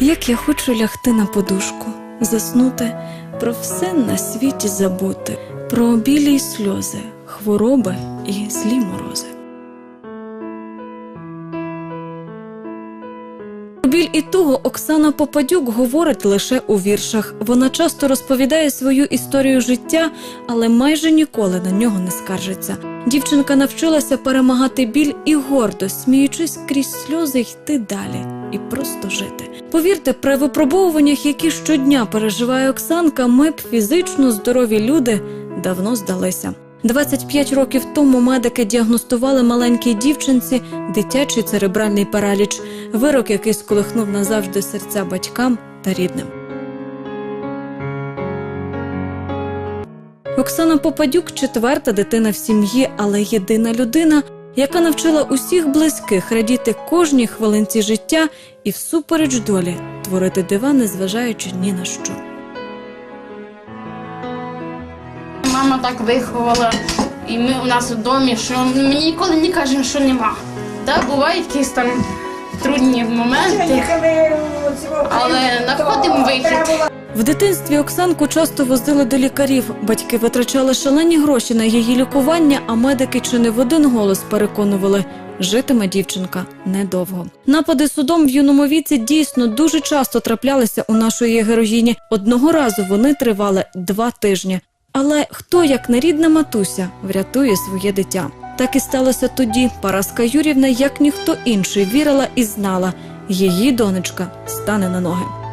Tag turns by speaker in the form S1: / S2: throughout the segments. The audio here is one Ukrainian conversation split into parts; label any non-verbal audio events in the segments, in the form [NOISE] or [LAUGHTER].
S1: Як я хочу лягти на подушку, заснути, про все на світі забути, про білі й сльози, хвороби і злі морози. Біль і туго Оксана Попадюк говорить лише у віршах. Вона часто розповідає свою історію життя, але майже ніколи на нього не скаржиться. Дівчинка навчилася перемагати біль і гордо, сміючись крізь сльози, йти далі і просто жити. Повірте, при випробовуваннях, які щодня переживає Оксанка, ми б фізично здорові люди давно здалися. 25 років тому медики діагностували маленькій дівчинці дитячий церебральний параліч, вирок, який сколихнув назавжди серця батькам та рідним. Оксана Попадюк четверта дитина в сім'ї, але єдина людина, яка навчила усіх близьких радіти кожній хвилинці життя і всупереч долі творити дива, незважаючи ні на що.
S2: Мама так виховала, і ми у нас у домі, що ми ніколи не кажемо, що нема. Так, бувають якісь там трудні моменти, але знаходимо вихід.
S1: В дитинстві Оксанку часто возили до лікарів. Батьки витрачали шалені гроші на її лікування, а медики чи не в один голос переконували. Житиме дівчинка недовго. Напади судом в юному віці дійсно дуже часто траплялися у нашої героїні. Одного разу вони тривали два тижні. Але хто, як не рідна матуся, врятує своє дитя? Так і сталося тоді. Параска Юрівна, як ніхто інший, вірила і знала, її донечка стане на ноги.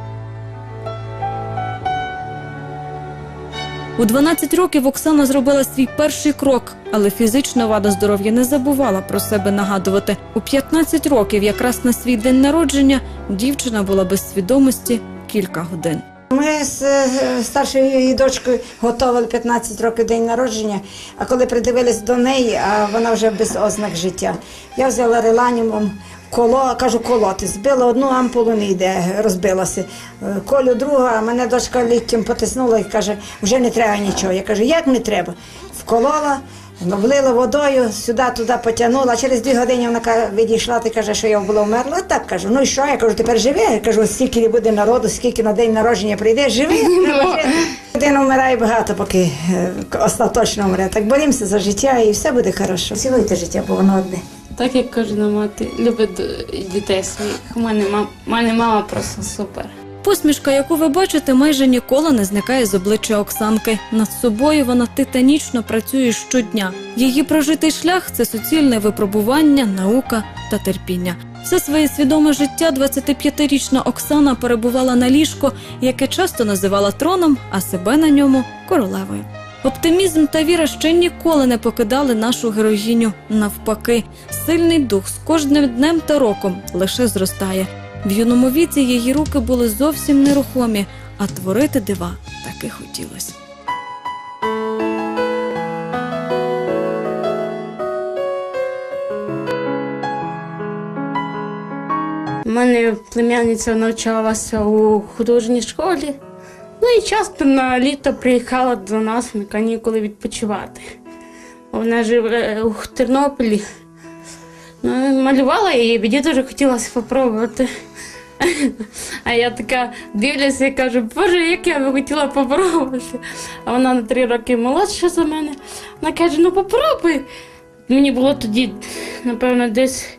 S1: У 12 років Оксана зробила свій перший крок, але фізична вада здоров'я не забувала про себе нагадувати. У 15 років, якраз на свій день народження, дівчина була без свідомості кілька годин.
S3: Ми з е, старшою дочкою готували 15 років день народження, а коли придивились до неї, а вона вже без ознак життя. Я взяла реланімум, коло, кажу, колоти. Збила одну ампулу, не йде, розбилася. Е, Колю другу, а мене дочка ліктем потиснула і каже, вже не треба нічого. Я кажу, як не треба? Вколола. Облила водою, сюди туди потягнула. Через дві години вона відійшла, ти каже, що я була вмерла. Так кажу. Ну і що? Я кажу, тепер живи. Я кажу, скільки буде народу, скільки на день народження прийде, живи. [LAUGHS] Людина вмирає багато, поки е, остаточно вмре. Так борімося за життя і все буде хорошо. Цілуйте життя, бо воно одне.
S2: Так як кожна мати любить дітей своїх. У мене мама, мене мама просто супер.
S1: Посмішка, яку ви бачите, майже ніколи не зникає з обличчя Оксанки. Над собою вона титанічно працює щодня. Її прожитий шлях це суцільне випробування, наука та терпіння. Все своє свідоме життя 25-річна Оксана перебувала на ліжко, яке часто називала троном, а себе на ньому королевою. Оптимізм та віра ще ніколи не покидали нашу героїню. Навпаки, сильний дух з кожним днем та роком лише зростає. В юному віці її руки були зовсім нерухомі, а творити дива таки хотілося.
S2: У мене племянниця навчалася у художній школі. Ну і часто на літо приїхала до нас на канікули відпочивати. Вона живе у Тернополі. Ну, малювала її, мені дуже хотілося спробувати. А я така дивлюся і кажу, боже, як я би хотіла попробувати. А вона на три роки молодша за мене. Вона каже, ну попробуй. Мені було тоді, напевно, десь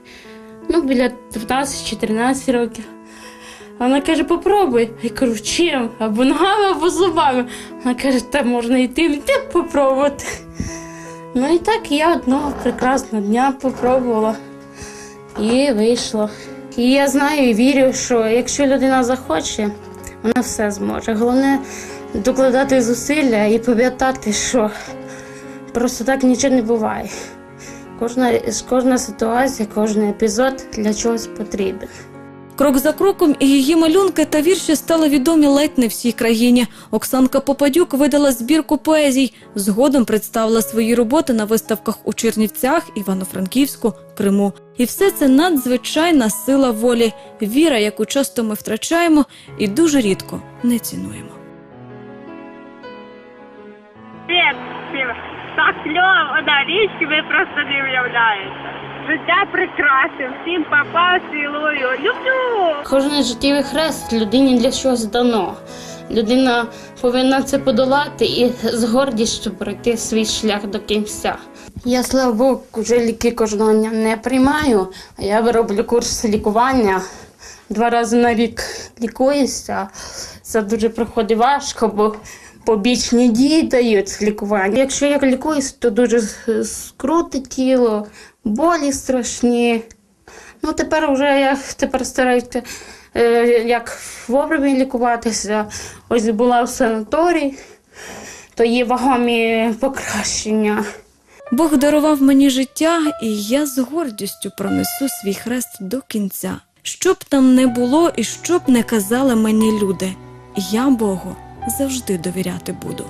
S2: ну, біля 12-14 років. Вона каже, попробуй. Я кажу, чим? Або ногами, або зубами. Вона каже, та можна і тим, і тим попробувати. Ну і так я одного прекрасного дня попробувала і вийшло. І я знаю і вірю, що якщо людина захоче, вона все зможе. Головне докладати зусилля і пам'ятати, що просто так нічого не буває. Кожна, кожна ситуація, кожен епізод для чогось потрібен.
S1: Крок за кроком і її малюнки та вірші стали відомі ледь не всій країні. Оксанка Попадюк видала збірку поезій. Згодом представила свої роботи на виставках у Чернівцях, Івано-Франківську, Криму. І все це надзвичайна сила волі, віра, яку часто ми втрачаємо і дуже рідко не цінуємо.
S4: Так кльово на річці ви просто не уявляєте. Життя прекрасне. Всім папа, цілую. Люблю.
S2: Кожен життєвий хрест людині для чогось дано. Людина повинна це подолати і з гордістю пройти свій шлях до кінця. Я, слава Богу, вже ліки кожного дня не приймаю, я роблю курс лікування. Два рази на рік лікуюся. Це дуже проходить важко, бо побічні дії дають лікування. Якщо я лікуюсь, то дуже скрутить тіло, болі страшні. Ну, тепер вже я тепер стараюся е, як вовремя лікуватися. Ось була в санаторії, то є вагомі покращення.
S1: Бог дарував мені життя, і я з гордістю пронесу свій хрест до кінця. Що б там не було і що б не казали мені люди, я Богу завжди довіряти буду.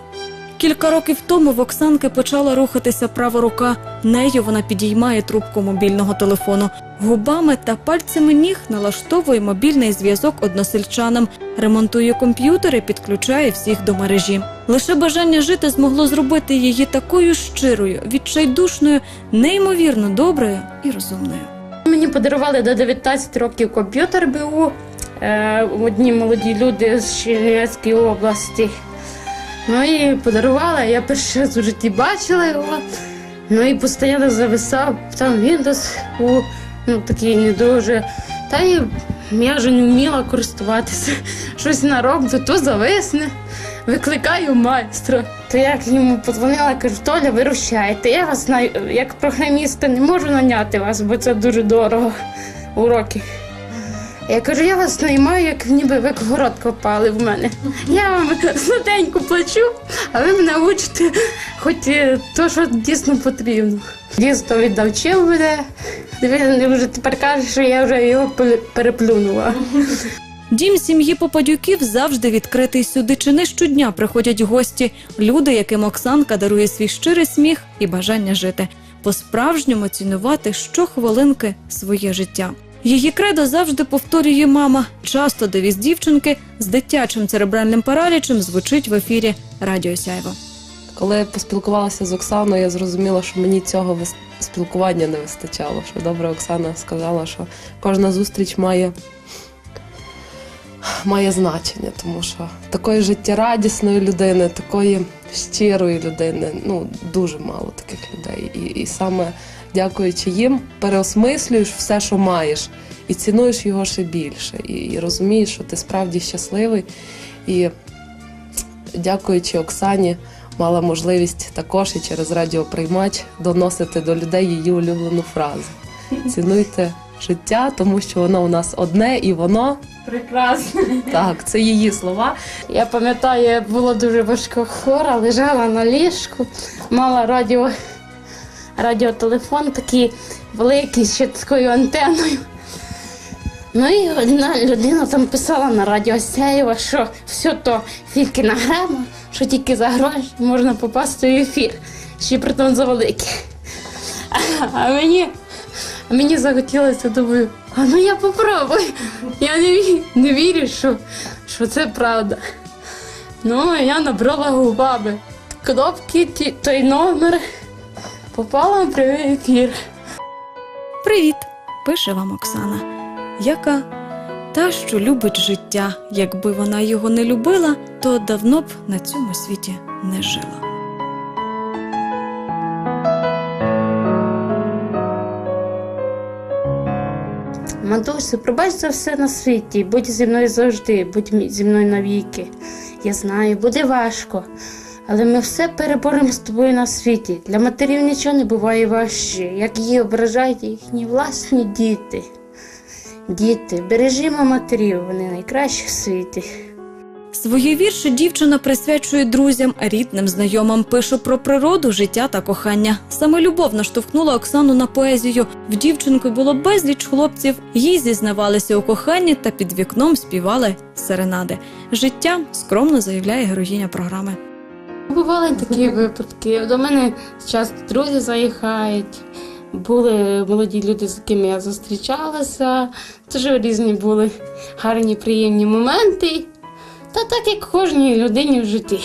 S1: Кілька років тому в Оксанки почала рухатися права рука. Нею вона підіймає трубку мобільного телефону. Губами та пальцями ніг налаштовує мобільний зв'язок односельчанам, ремонтує комп'ютери, підключає всіх до мережі. Лише бажання жити змогло зробити її такою щирою, відчайдушною, неймовірно доброю і розумною.
S2: Мені подарували до 19 років комп'ютер БУ. Е, одні молоді люди з Чернівецької області. Ну і подарувала, я перший раз у житті бачила його. Ну і постійно зависав, там Windows був ну, такий не дуже. Та й я вже не вміла користуватися. [LAUGHS] Щось нароблю, то зависне. Викликаю майстра. То я йому подзвонила, кажу, Толя, ви рушаєте. Я вас як програміста не можу наняти вас, бо це дуже дорого уроки. Я кажу, я вас наймаю, як ніби ви город копали в мене. Я вам сладенько плачу, а ви мене учите, хоч е, то, що дійсно потрібно. Дійсно віддавчив мене. Він вже тепер каже, що я вже його переплюнула.
S1: Дім сім'ї Попадюків завжди відкритий сюди. Чи не щодня приходять гості, люди, яким Оксанка дарує свій щирий сміх і бажання жити, по-справжньому цінувати щохвилинки своє життя. Її кредо завжди повторює мама. Часто девіз дівчинки з дитячим церебральним паралічем звучить в ефірі Радіо Сяйво.
S5: Коли я поспілкувалася з Оксаною, я зрозуміла, що мені цього спілкування не вистачало. Що добре Оксана сказала, що кожна зустріч має, має значення, тому що такої життєрадісної людини, такої щирої людини, ну дуже мало таких людей. І, і саме дякуючи їм, переосмислюєш все, що маєш, і цінуєш його ще більше. І, і розумієш, що ти справді щасливий. І дякуючи Оксані, мала можливість також і через радіоприймач доносити до людей її улюблену фразу. [LAUGHS] Цінуйте життя, тому що воно у нас одне, і воно
S2: Прекрасно.
S5: так, це її слова.
S2: Я пам'ятаю, я була дуже важко хвора, лежала на ліжку, мала радіо, радіотелефон такий великий з ще такою антеною. Ну і одна людина там писала на радіо Сяєва, що все то фікіна грама, що тільки за гроші можна попасти в ефір, ще при тому за великі. А мені, а мені захотілося, думаю, а ну я попробую. Я не, ві- не вірю, що, що це правда. Ну, я набрала губами кнопки, той номер, попала в прямий ефір.
S1: Привіт! пише вам Оксана, яка та, що любить життя. Якби вона його не любила, то давно б на цьому світі не жила.
S2: Матусю, пробач за все на світі, будь зі мною завжди, будь зі мною навіки. Я знаю, буде важко, але ми все переборемо з тобою на світі. Для матерів нічого не буває важче, як її ображають їхні власні діти. Діти, бережімо матерів, вони найкращі в світі.
S1: Свої вірші дівчина присвячує друзям, рідним, знайомим. Пише про природу, життя та кохання. Саме любов наштовхнула Оксану на поезію. В дівчинки було безліч хлопців. Їй зізнавалися у коханні та під вікном співали серенади. Життя скромно заявляє героїня програми.
S2: Бували такі випадки. До мене часто друзі заїхають. Були молоді люди, з якими я зустрічалася. Дуже різні були гарні, приємні моменти. Та так як кожній людині в житті.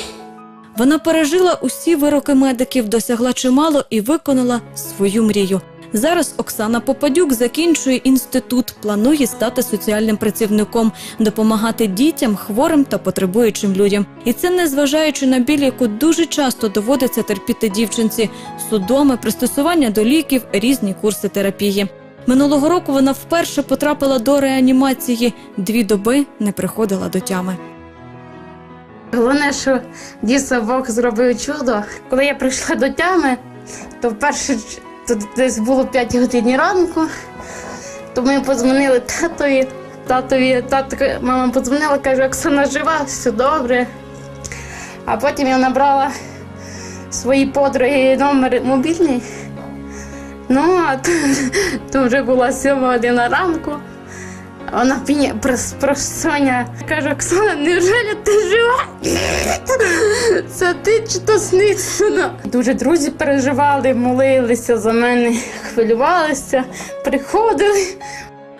S1: Вона пережила усі вироки медиків, досягла чимало і виконала свою мрію. Зараз Оксана Попадюк закінчує інститут, планує стати соціальним працівником, допомагати дітям, хворим та потребуючим людям. І це не зважаючи на біль, яку дуже часто доводиться терпіти дівчинці, судоми, пристосування до ліків, різні курси терапії. Минулого року вона вперше потрапила до реанімації. Дві доби не приходила до тями.
S2: Головне, що дійсно Бог зробив чудо. Коли я прийшла до тями, то вперше то десь було 5 годин ранку, то ми подзвонили татові. Татові, татко, мама подзвонила, каже, Оксана жива, все добре. А потім я набрала свої подруги номер мобільний. Ну, а то, [LAUGHS] то вже була сьома година ранку. Вона мені прос- просоня каже, Оксана, невже ти жива? [LAUGHS] Це ти чи то сниться? Дуже друзі переживали, молилися за мене, хвилювалися, приходили.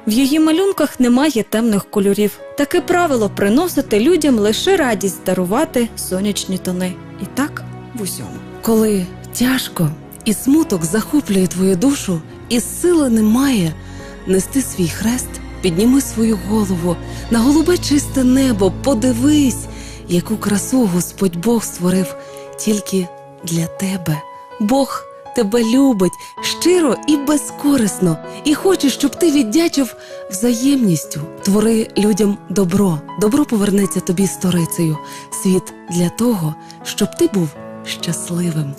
S1: В її малюнках немає темних кольорів. Таке правило приносити людям лише радість дарувати сонячні тони. І так в усьому.
S6: Коли тяжко і смуток захоплює твою душу, і сили немає нести свій хрест, підніми свою голову на голубе чисте небо, подивись, яку красу Господь Бог створив тільки для тебе. Бог тебе любить щиро і безкорисно, і хоче, щоб ти віддячив взаємністю. Твори людям добро. Добро повернеться тобі сторицею. Світ для того, щоб ти був щасливим.